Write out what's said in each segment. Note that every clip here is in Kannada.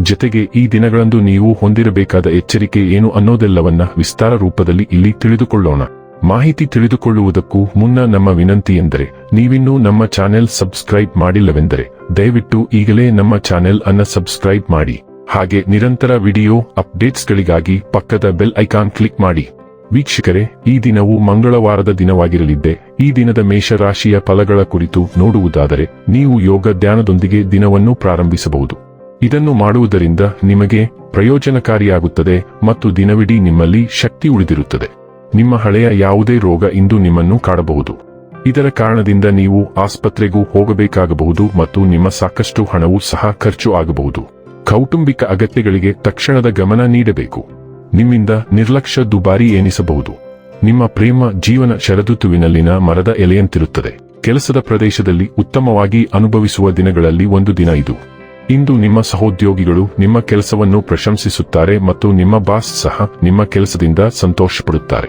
ಜತೆಗೆ ಈ ದಿನಗಳಂದು ನೀವು ಹೊಂದಿರಬೇಕಾದ ಎಚ್ಚರಿಕೆ ಏನು ಅನ್ನೋದೆಲ್ಲವನ್ನ ವಿಸ್ತಾರ ರೂಪದಲ್ಲಿ ಇಲ್ಲಿ ತಿಳಿದುಕೊಳ್ಳೋಣ. ಮಾಹಿತಿ ತಿಳಿದುಕೊಳ್ಳುವುದಕ್ಕೂ ಮುನ್ನ ನಮ್ಮ ವಿನಂತಿ ಎಂದರೆ, ನೀವಿನ್ನೂ ನಮ್ಮ ಚಾನೆಲ್ ಸಬ್ಸ್ಕ್ರೈಬ್ ಮಾಡಿಲ್ಲವೆಂದರೆ, ದಯವಿಟ್ಟು ಈಗಲೇ ನಮ್ಮ ಚಾನೆಲ್ ಅನ್ನ ಸಬ್ಸ್ಕ್ರೈಬ್ ಮಾಡಿ. ಹಾಗೆ ನಿರಂತರ ವಿಡಿಯೋ ಅಪ್ಡೇಟ್ಸ್ಗಳಿಗಾಗಿ ಪಕ್ಕದ ಬೆಲ್ ಐಕಾನ್ ಕ್ಲಿಕ್ ಮಾಡಿ. ವೀಕ್ಷಕರೇ, ಈ ದಿನವು ಮಂಗಳವಾರದ ದಿನವಾಗಿರಲಿದ್ದೆ. ಈ ದಿನದ ಮೇಷರಾಶಿಯ ಫಲಗಳ ಕುರಿತು ನೋಡುವುದಾದರೆ, ನೀವು ಯೋಗ ಧ್ಯಾನದೊಂದಿಗೆ ದಿನವನ್ನು ಪ್ರಾರಂಭಿಸಬಹುದು. ಇದನ್ನು ಮಾಡುವುದರಿಂದ ನಿಮಗೆ ಪ್ರಯೋಜನಕಾರಿಯಾಗುತ್ತದೆ ಮತ್ತು ದಿನವಿಡೀ ನಿಮ್ಮಲ್ಲಿ ಶಕ್ತಿ ಉಳಿದಿರುತ್ತದೆ. ನಿಮ್ಮ ಹಳೆಯ ಯಾವುದೇ ರೋಗ ಇಂದು ನಿಮ್ಮನ್ನು ಕಾಡಬಹುದು. ಇದರ ಕಾರಣದಿಂದ ನೀವು ಆಸ್ಪತ್ರೆಗೂ ಹೋಗಬೇಕಾಗಬಹುದು ಮತ್ತು ನಿಮ್ಮ ಸಾಕಷ್ಟು ಹಣವೂ ಸಹ ಖರ್ಚು ಆಗಬಹುದು. ಕೌಟುಂಬಿಕ ಅಗತ್ಯಗಳಿಗೆ ತಕ್ಷಣದ ಗಮನ ನೀಡಬೇಕು. ನಿಮ್ಮಿಂದ ನಿರ್ಲಕ್ಷ್ಯ ದುಬಾರಿ ಎನಿಸಬಹುದು. ನಿಮ್ಮ ಪ್ರೇಮ, ಜೀವನ ಶರದೃತುವಿನಲ್ಲಿನ ಮರದ ಎಲೆಯಂತಿರುತ್ತದೆ. ಕೆಲಸದ ಪ್ರದೇಶದಲ್ಲಿ ಉತ್ತಮವಾಗಿ ಅನುಭವಿಸುವ ದಿನಗಳಲ್ಲಿ ಒಂದು ದಿನ ಇದು. ಇಂದು ನಿಮ್ಮ ಸಹೋದ್ಯೋಗಿಗಳು ನಿಮ್ಮ ಕೆಲಸವನ್ನು ಪ್ರಶಂಸಿಸುತ್ತಾರೆ ಮತ್ತು ನಿಮ್ಮ ಬಾಸ್ ಸಹ ನಿಮ್ಮ ಕೆಲಸದಿಂದ ಸಂತೋಷಪಡುತ್ತಾರೆ.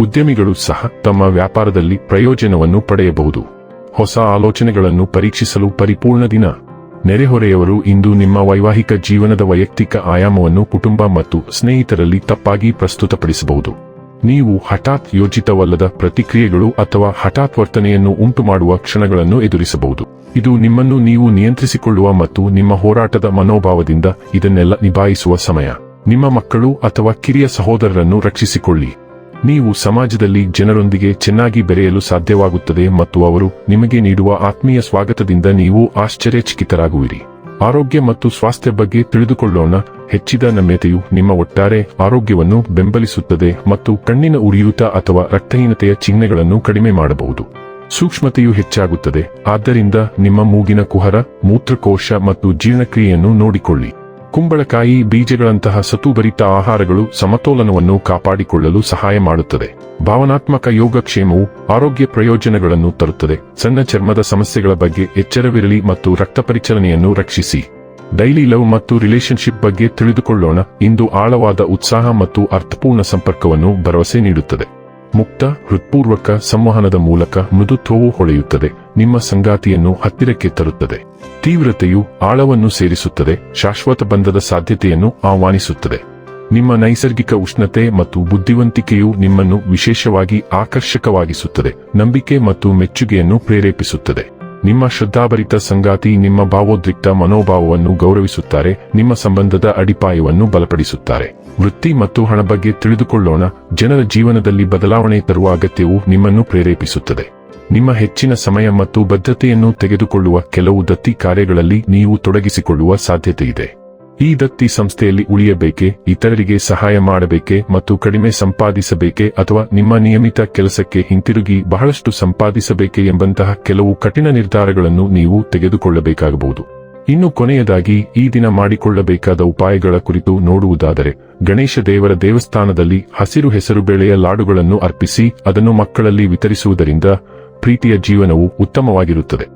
ಉದ್ಯಮಿಗಳು ಸಹ ತಮ್ಮ ವ್ಯಾಪಾರದಲ್ಲಿ ಪ್ರಯೋಜನವನ್ನು ಪಡೆಯಬಹುದು. ಹೊಸ ಆಲೋಚನೆಗಳನ್ನು ಪರೀಕ್ಷಿಸಲು ಪರಿಪೂರ್ಣ ದಿನ. ನೆರೆಹೊರೆಯವರು ಇಂದು ನಿಮ್ಮ ವೈವಾಹಿಕ ಜೀವನದ ವೈಯಕ್ತಿಕ ಆಯಾಮವನ್ನು ಕುಟುಂಬ ಮತ್ತು ಸ್ನೇಹಿತರಲ್ಲಿ ತಪ್ಪಾಗಿ ಪ್ರಸ್ತುತಪಡಿಸಬಹುದು. ನೀವು ಹಠಾತ್ ಯೋಜಿತವಲ್ಲದ ಪ್ರತಿಕ್ರಿಯೆಗಳು ಅಥವಾ ಹಠಾತ್ ವರ್ತನೆಯನ್ನು ಉಂಟುಮಾಡುವ ಕ್ಷಣಗಳನ್ನು ಎದುರಿಸಬಹುದು. ಇದು ನಿಮ್ಮನ್ನು ನೀವು ನಿಯಂತ್ರಿಸಿಕೊಳ್ಳುವ ಮತ್ತು ನಿಮ್ಮ ಹೋರಾಟದ ಮನೋಭಾವದಿಂದ ಇದನ್ನೆಲ್ಲ ನಿಭಾಯಿಸುವ ಸಮಯ. ನಿಮ್ಮ ಮಕ್ಕಳು ಅಥವಾ ಕಿರಿಯ ಸಹೋದರರನ್ನು ರಕ್ಷಿಸಿಕೊಳ್ಳಿ. ನೀವು ಸಮಾಜದಲ್ಲಿ ಜನರೊಂದಿಗೆ ಚೆನ್ನಾಗಿ ಬೆರೆಯಲು ಸಾಧ್ಯವಾಗುತ್ತದೆ ಮತ್ತು ಅವರು ನಿಮಗೆ ನೀಡುವ ಆತ್ಮೀಯ ಸ್ವಾಗತದಿಂದ ನೀವು ಆಶ್ಚರ್ಯಚಕಿತರಾಗುವಿರಿ. ಆರೋಗ್ಯ ಮತ್ತು ಸ್ವಾಸ್ಥ್ಯ ಬಗ್ಗೆ ತಿಳಿದುಕೊಳ್ಳೋಣ. ಹೆಚ್ಚಿದ ನಮ್ಯತೆಯು ನಿಮ್ಮ ಒಟ್ಟಾರೆ ಆರೋಗ್ಯವನ್ನು ಬೆಂಬಲಿಸುತ್ತದೆ ಮತ್ತು ಕಣ್ಣಿನ ಉರಿಯೂತ ಅಥವಾ ರಕ್ತಹೀನತೆಯ ಚಿಹ್ನೆಗಳನ್ನು ಕಡಿಮೆ ಮಾಡಬಹುದು. ಸೂಕ್ಷ್ಮತೆಯು ಹೆಚ್ಚಾಗುತ್ತದೆ, ಆದ್ದರಿಂದ ನಿಮ್ಮ ಮೂಗಿನ ಕುಹರ, ಮೂತ್ರಕೋಶ ಮತ್ತು ಜೀರ್ಣಕ್ರಿಯೆಯನ್ನು ನೋಡಿಕೊಳ್ಳಿ. ಕುಂಬಳಕಾಯಿ ಬೀಜಗಳಂತಹ ಸತುಭರಿತ ಆಹಾರಗಳು ಸಮತೋಲನವನ್ನು ಕಾಪಾಡಿಕೊಳ್ಳಲು ಸಹಾಯ ಮಾಡುತ್ತದೆ. ಭಾವನಾತ್ಮಕ ಯೋಗಕ್ಷೇಮವು ಆರೋಗ್ಯ ಪ್ರಯೋಜನಗಳನ್ನು ತರುತ್ತದೆ. ಸಣ್ಣ ಚರ್ಮದ ಸಮಸ್ಯೆಗಳ ಬಗ್ಗೆ ಎಚ್ಚರವಿರಲಿ ಮತ್ತು ರಕ್ತ ಪರಿಚಲನೆಯನ್ನು ರಕ್ಷಿಸಿ. ಡೈಲಿ ಲವ್ ಮತ್ತು ರಿಲೇಶನ್ಶಿಪ್ ಬಗ್ಗೆ ತಿಳಿದುಕೊಳ್ಳೋಣ. ಇಂದು ಆಳವಾದ ಉತ್ಸಾಹ ಮತ್ತು ಅರ್ಥಪೂರ್ಣ ಸಂಪರ್ಕವನ್ನು ಭರವಸೆ ನೀಡುತ್ತದೆ. ಮುಕ್ತ, ಹೃತ್ಪೂರ್ವಕ ಸಂವಹನದ ಮೂಲಕ ಮೃದುತ್ವವು ಹೊಳೆಯುತ್ತದೆ. ನಿಮ್ಮ ಸಂಗಾತಿಯನ್ನು ಹತ್ತಿರಕ್ಕೆ ತರುತ್ತದೆ. ತೀವ್ರತೆಯು ಆಳವನ್ನು ಸೇರಿಸುತ್ತದೆ. ಶಾಶ್ವತ ಬಂಧದ ಸಾಧ್ಯತೆಯನ್ನು ಆಹ್ವಾನಿಸುತ್ತದೆ. ನಿಮ್ಮ ನೈಸರ್ಗಿಕ ಉಷ್ಣತೆ ಮತ್ತು ಬುದ್ಧಿವಂತಿಕೆಯು ನಿಮ್ಮನ್ನು ವಿಶೇಷವಾಗಿ ಆಕರ್ಷಕವಾಗಿಸುತ್ತದೆ. ನಂಬಿಕೆ ಮತ್ತು ಮೆಚ್ಚುಗೆಯನ್ನು ಪ್ರೇರೇಪಿಸುತ್ತದೆ. ನಿಮ್ಮ ಶ್ರದ್ಧಾಭರಿತ ಸಂಗಾತಿ ನಿಮ್ಮ ಭಾವೋದ್ರಿಕ್ತ ಮನೋಭಾವವನ್ನು ಗೌರವಿಸುತ್ತಾರೆ, ನಿಮ್ಮ ಸಂಬಂಧದ ಅಡಿಪಾಯವನ್ನು ಬಲಪಡಿಸುತ್ತಾರೆ. ವೃತ್ತಿ ಮತ್ತು ಹಣ ಬಗ್ಗೆ ತಿಳಿದುಕೊಳ್ಳೋಣ, ಜನರ ಜೀವನದಲ್ಲಿ ಬದಲಾವಣೆ ತರುವ ಅಗತ್ಯವು ನಿಮ್ಮನ್ನು ಪ್ರೇರೇಪಿಸುತ್ತದೆ. ನಿಮ್ಮ ಹೆಚ್ಚಿನ ಸಮಯ ಮತ್ತು ಬದ್ಧತೆಯನ್ನು ತೆಗೆದುಕೊಳ್ಳುವ ಕೆಲವು ದತ್ತಿ ಕಾರ್ಯಗಳಲ್ಲಿ ನೀವು ತೊಡಗಿಸಿಕೊಳ್ಳುವ ಸಾಧ್ಯತೆಯಿದೆ. ಈ ದತ್ತಿ ಸಂಸ್ಥೆಯಲ್ಲಿ ಉಳಿಯಬೇಕೆ, ಇತರರಿಗೆ ಸಹಾಯ ಮಾಡಬೇಕೆ ಮತ್ತು ಕಡಿಮೆ ಸಂಪಾದಿಸಬೇಕೆ ಅಥವಾ ನಿಮ್ಮ ನಿಯಮಿತ ಕೆಲಸಕ್ಕೆ ಹಿಂತಿರುಗಿ ಬಹಳಷ್ಟು ಸಂಪಾದಿಸಬೇಕೆ ಎಂಬಂತಹ ಕೆಲವು ಕಠಿಣ ನಿರ್ಧಾರಗಳನ್ನು ನೀವು ತೆಗೆದುಕೊಳ್ಳಬೇಕಾಗಬಹುದು. ಇನ್ನು ಕೊನೆಯದಾಗಿ, ಈ ದಿನ ಮಾಡಿಕೊಳ್ಳಬೇಕಾದ ಉಪಾಯಗಳ ಕುರಿತು ನೋಡುವುದಾದರೆ, ಗಣೇಶ ದೇವರ ದೇವಸ್ಥಾನದಲ್ಲಿ ಹಸಿರು ಹೆಸರು ಬೆಳೆಯ ಲಾಡುಗಳನ್ನು ಅರ್ಪಿಸಿ, ಅದನ್ನು ಮಕ್ಕಳಲ್ಲಿ ವಿತರಿಸುವುದರಿಂದ ಪ್ರೀತಿಯ ಜೀವನವು ಉತ್ತಮವಾಗಿರುತ್ತದೆ.